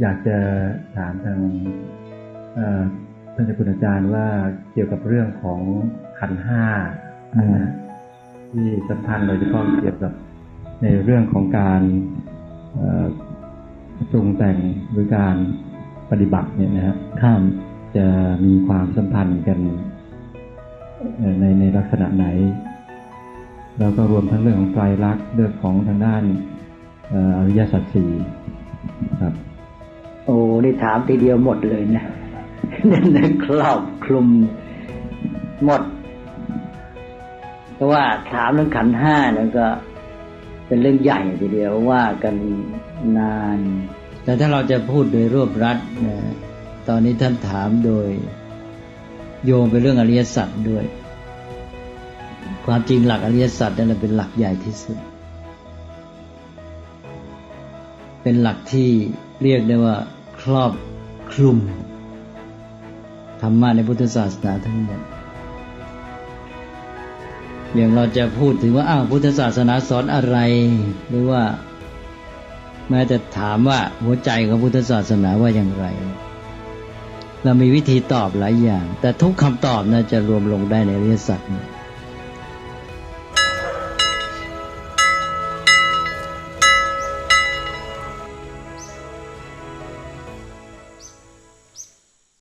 อยากจะถามทางเอ่อท่านเจ้าคุณอาจารย์ว่าเกี่ยวกับเรื่องของขันธ์ห้านะฮะที่สัมพันธ์โดยเฉพาะเกี่ยวกับในเรื่องของการเอ่อปรุงแต่งหรือการปฏิบัติเนี่ยนะฮะครับจะมีความสัมพันธ์กันเอ่อในในลักษณะไหน แล้วก็รวมทั้งเรื่องของไตรลักษณ์เรื่องของทางด้านเอ่ออริยสัจสี่ ครับ โอ้นี่ถามทีเดียวหมดเลยนะนั่นนะครอบคลุมหมด เพราะว่าถามเรื่องขันห้านั่นก็ เป็นเรื่องใหญ่ทีเดียวว่ากันนาน แต่ถ้าเราจะพูดโดยรวบรัดนะตอนนี้ท่านถามโดยโยงไปเรื่องอริยสัจด้วย ความจริงหลักอริยสัจนั่นแหละเป็นหลักใหญ่ที่สุด เป็นหลักที่เรียกได้ว่าครอบคลุมธรรมะในพุทธศาสนาทั้งหมดอย่างเราจะพูดถึงว่าอ้าวพุทธศาสนาสอนอะไร หรือว่าแม้จะถามว่าหัวใจของพุทธศาสนาว่าอย่างไร เรามีวิธีตอบหลายอย่าง แต่ทุกคำตอบนะจะรวมลงได้ในอริยสัจเนี่ย